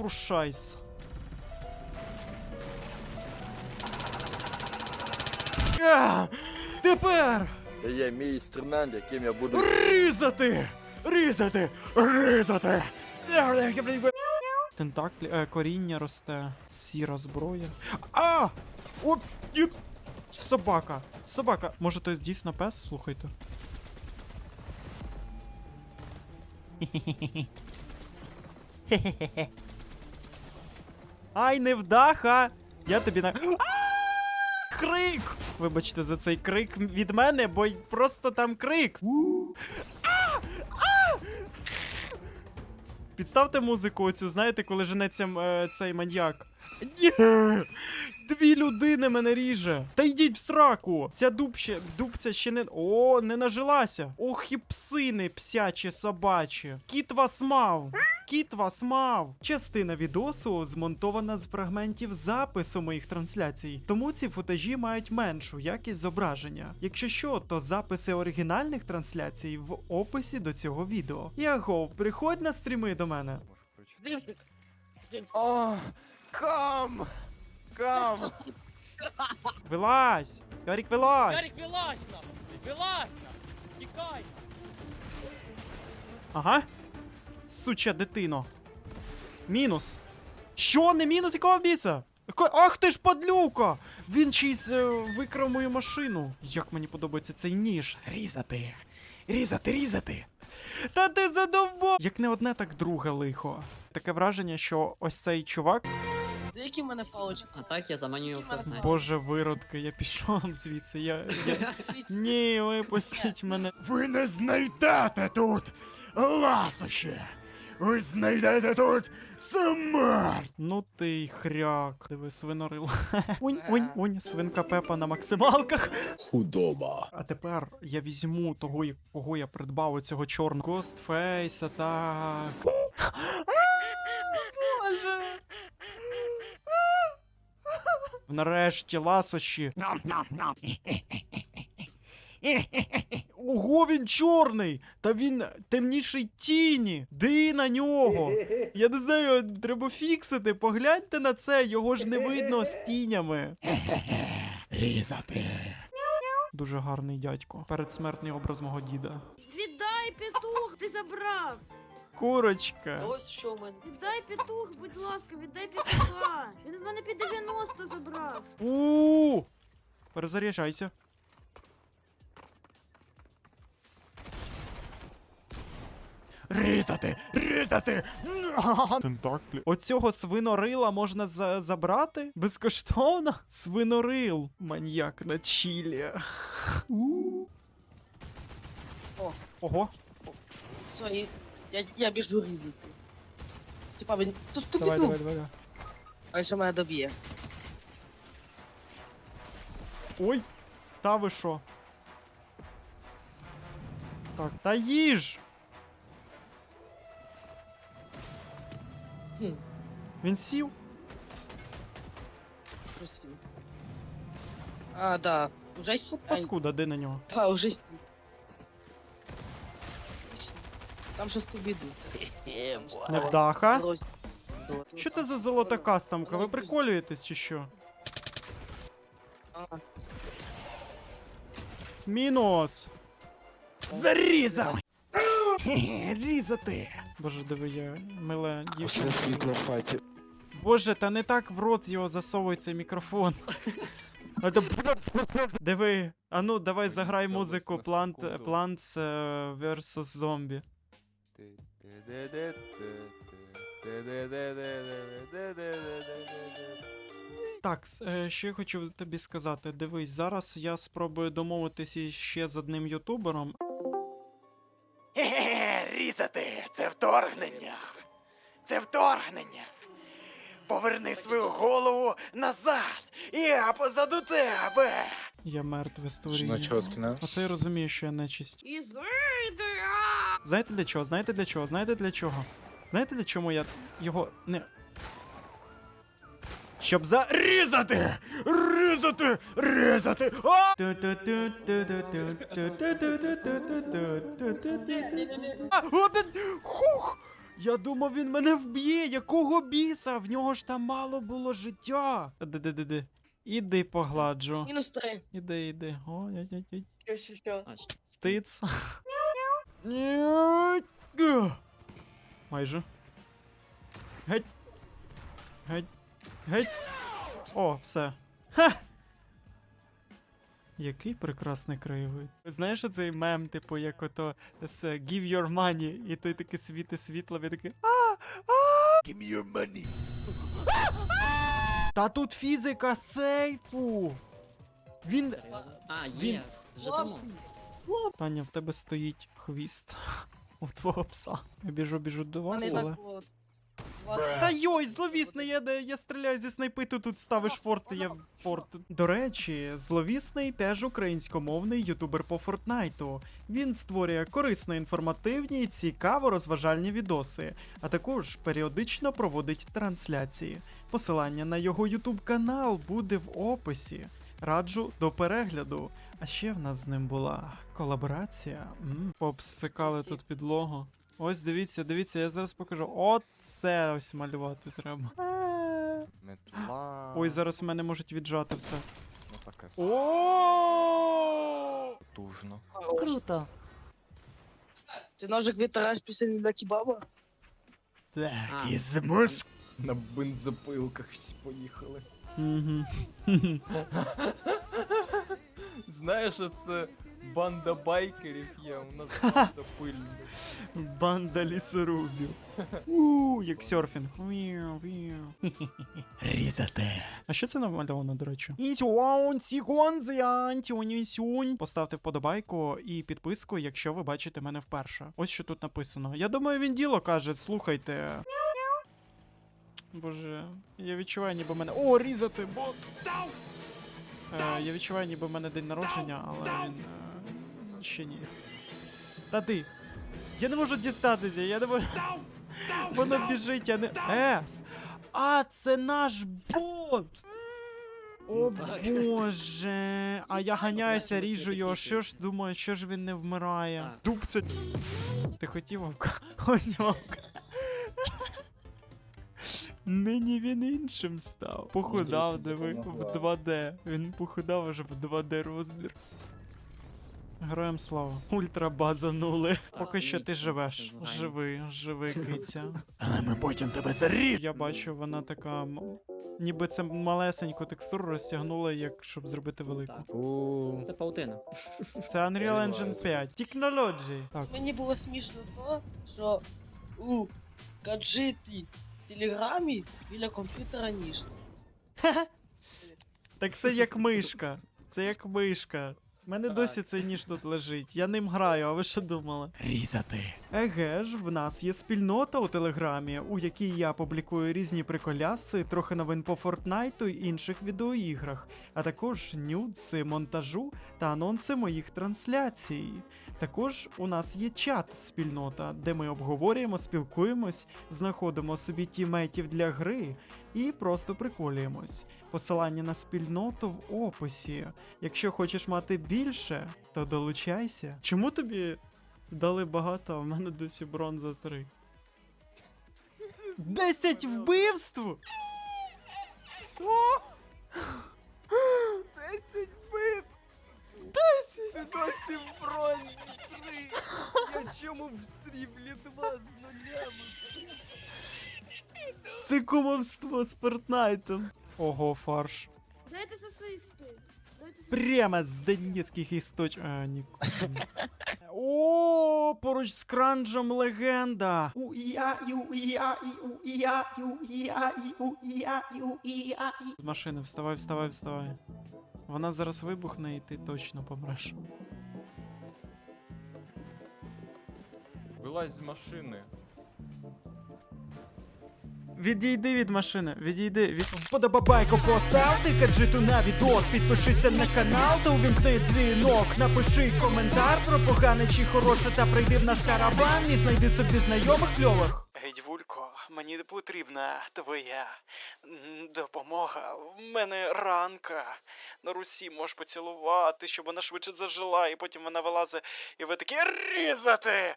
Фуршайс. А, тепер Це є мій інструмент, яким я буду. різати! Різати! Різати! Тентаклі, е, коріння росте, сіра зброя. А! О, єп! Собака! Собака! Може, то дійсно пес? Слухайте. Ай, невдаха! Я тобі на. Крик! Вибачте за цей крик від мене, бо просто там крик. Підставте музику оцю, знаєте, коли женеться е, цей маньяк. Ні! Дві людини мене ріже. Та йдіть в сраку. Ця дубще, дубця ще не. О, не нажилася. Ох і псини, псячі собачі. Кіт вас мав. Кіт вас мав. Частина відосу змонтована з фрагментів запису моїх трансляцій, тому ці футажі мають меншу якість зображення. Якщо що, то записи оригінальних трансляцій в описі до цього відео. Ягов, приходь на стріми до мене. О, кам! Кам! Вилазь! Ярік, вилазь! Ярик, вилазь! Вилазь! Тікай! Ага. Суча дитино. Мінус. Що, не мінус? Якого біса? Ах ти ж падлюка! Він чийсь е, викрав мою машину. Як мені подобається цей ніж. Різати. Різати, різати. Та ти задовбо! Як не одне, так друге лихо. Таке враження, що ось цей чувак. Які в мене палички? А так я заманюю в Fortnite. Боже, виродки, я пішов звідси. Я. я... Ні, випустіть мене. Ви не знайдете тут ласощі! Ви знайдете тут смерть! Ну ти й хряк. Диви, свинорил. Унь, унь, унь, свинка Пепа на максималках. Худоба. А тепер я візьму того, кого я придбав у цього чорного Гостфейса, так. Боже. Нарешті ласощі. Ого, він чорний! Та він темніший тіні! Ди на нього! Я не знаю, треба фіксити. Погляньте на це, його ж не видно з тінями. Різати. Дуже гарний дядько. Передсмертний образ мого діда. Віддай петух, ти забрав. Курочка. Ось що в мене. Віддай петух, будь ласка, віддай петуха. Він в мене під 90 забрав. У. Перезаряджайся. Різати! Різати! Тентаклі. Оцього свинорила можна за- забрати? Безкоштовно? Свинорил. Маньяк на чілі. О. Ого. Все, і- я, я біжу різати. Типа він. Тут тут Давай, тут. давай, давай. А що мене доб'є? Ой. Та ви що? Так, та їж! Хм. Він сів? А, да. Уже сів? Паскуда, де на нього? Да, уже сів. Там щось тобі Невдаха. Що це за золота кастомка? Ви приколюєтесь чи що? Мінус! Зарізав! Різати! Боже, диви, я мила дівчинка. світло в хаті. Боже, та не так в рот його засовує цей мікрофон. А Диви, а ну давай заграй музику Plant, Plants е, vs. Zombie. Так, с- е, ще хочу тобі сказати, дивись, зараз я спробую домовитися ще з одним ютубером. Е, різати! Це вторгнення! Це вторгнення! Поверни свою голову назад! Я позаду тебе! Я мертве створіння. Значоткіна. Оце я розумію, що я нечисть. І зайди! Знаєте для чого? Знаєте для чого? Знаєте для чого? Знаєте для чому я його не. Щоб за. Різати! Різати! Різати! А! А, от, хух! Я думав, він мене вб'є. Якого біса? В нього ж там мало було життя. Де-де-де-де. Іди погладжу. Мінус три. Іди, іди. О, ять, ять, ять. Що, що, що? Стиц. Майже. Геть. Геть. Геть. О, все. Ха! Який прекрасний краєвид. Знаєш цей мем, типу, як ото з е, Give your money, і той таки світи світло, він такий. А! А! Give me your money. Та тут фізика сейфу! Він. А, Він- є. Таня, в тебе стоїть хвіст у твого пса. Я біжу, біжу до вас, але. Та йой, зловісний, я, де- я стріляю зі снайпи, ти тут ставиш форт, я форт. До речі, зловісний теж українськомовний ютубер по Фортнайту. Він створює корисно інформативні і цікаво розважальні відоси, а також періодично проводить трансляції. Посилання на його ютуб канал буде в описі. Раджу до перегляду. А ще в нас з ним була колаборація. М, Пообсикали тут підлогу. Ось дивіться, дивіться, я зараз покажу. От це ось малювати треба. Метла. Ой, зараз у мене можуть віджати все. Ну таке О! потужно. Круто. Це ножик вітараж пісень для кебаба? Так, А, Із. На бензопилках всі поїхали. Знаєш, це банда байкерів є, у нас банда пильних. Банда лісорубів. У, як серфінг. Віу, віу. Різати. А що це намальовано, до речі? Поставте вподобайку і підписку, якщо ви бачите мене вперше. Ось що тут написано. Я думаю, він діло каже, слухайте. Боже, я відчуваю, ніби мене. О, різати, бот! Е, я відчуваю, ніби в мене день народження, але він. Е, ще ні. Та ти. Я не можу дістатися, я не можу. Воно біжить, я не. Е! А, це наш бот! О Ну, боже. А я ганяюся, ріжу його. Що ж думаю, що ж він не вмирає? Так. Ти хотів вовка? Ось вовка. Нині він іншим став. Похудав, диви, в 2D. Він похудав аж в 2D розмір. Героям слава. Ультра базанули. Поки що ти живеш. Живи, живи, киця. Але ми потім тебе заріжемо. Я бачу, вона така. Ніби це малесеньку текстуру розтягнула, як щоб зробити велику. Так. Це паутина. Це Unreal Engine 5. Technology. Так. Мені було смішно то, що у гаджеті телеграмі біля комп'ютера ніж. Так це як мишка. Це як мишка. У мене Так. досі цей ніж тут лежить. Я ним граю, а ви що думали? Різати. Еге ж, в нас є спільнота у Телеграмі, у якій я публікую різні приколяси, трохи новин по Фортнайту і інших відеоіграх, а також нюдси, монтажу та анонси моїх трансляцій. Також у нас є чат спільнота, де ми обговорюємо, спілкуємось, знаходимо собі тімейтів для гри і просто приколюємось. Посилання на спільноту в описі. Якщо хочеш мати більше, то долучайся. Чому тобі дали багато, а в мене досі бронза 3? 10 вбивств! 10 бит! 10! Ти досі в бронзі 3! Я чому в сріблі 2 з нулями? Це кумовство з Фортнайтом. Ого, фарш. Дайте сосиски. Дайте сосиски. Прямо з донецьких істоч. А, ні. О, поруч з кранжем легенда. У я ю я і у я ю я і у я ю я і. З машини, вставай, вставай, вставай. Вона зараз вибухне, і ти точно помреш. Вилазь з машини. Відійди від машини, відійди від. Подобабайку постав, ти каджиту на відос, підпишися на канал та увімкни дзвінок. Напиши коментар про погане чи хороше та прийди в наш караван і знайди собі знайомих кльових. Гейдвулько, мені потрібна твоя допомога. В мене ранка. На русі можеш поцілувати, щоб вона швидше зажила, і потім вона вилазить, і ви такі різати!